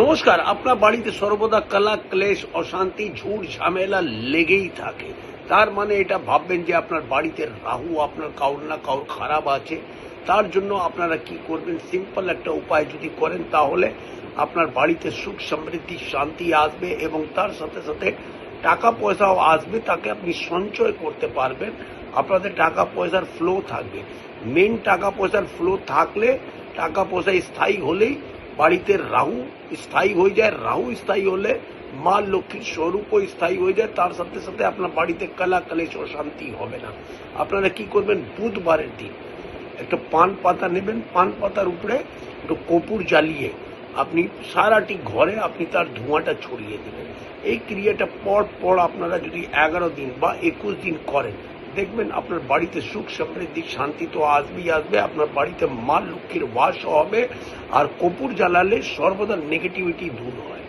নমস্কার, আপনার বাড়িতে সর্বদা কালা, ক্লেশ, অশান্তি, ঝুট, ঝামেলা লেগেই থাকে। তার মানে এটা ভাববেন যে আপনার বাড়িতে রাহু, আপনার কাউর না কাউর খারাপ আছে। তার জন্য আপনারা কি করবেন? সিম্পল একটা উপায় যদি করেন, তাহলে আপনার বাড়িতে সুখ, সমৃদ্ধি, শান্তি আসবে এবং তার সাথে সাথে টাকা পয়সাও আসবে। তাকে আপনি সঞ্চয় করতে পারবেন। আপনাদের টাকা পয়সার ফ্লো থাকবে। মেন টাকা পয়সার ফ্লো থাকলে টাকা পয়সা স্থায়ী হলেই বাড়িতে রাহু স্থায়ী হয়ে যায়, রাহু স্থায়ী হলে মা লক্ষ্মীর স্বরূপও স্থায়ী হয়ে যায়, তার সাথে সাথে আপনার বাড়িতে কালা কালেশ অশান্তি হবে না। আপনারা কি করবেন? বুধবারের দিন একটা পান পাতা নেবেন, পান পাতার উপরে একটু কপুর জ্বালিয়ে আপনি সারাটি ঘরে আপনি তার ধোঁয়াটা ছড়িয়ে দেবেন। এই ক্রিয়াটা পর পর আপনারা যদি এগারো দিন বা একুশ দিন করেন দেখবেন আপনার বাড়িতে সুখ সমৃদ্ধি শান্তি তো আসবেই আসবে। আপনার বাড়িতে মা লক্ষ্মীর বাসও হবে আর কপুর জ্বালালে সর্বদা নেগেটিভিটি দূর হয়।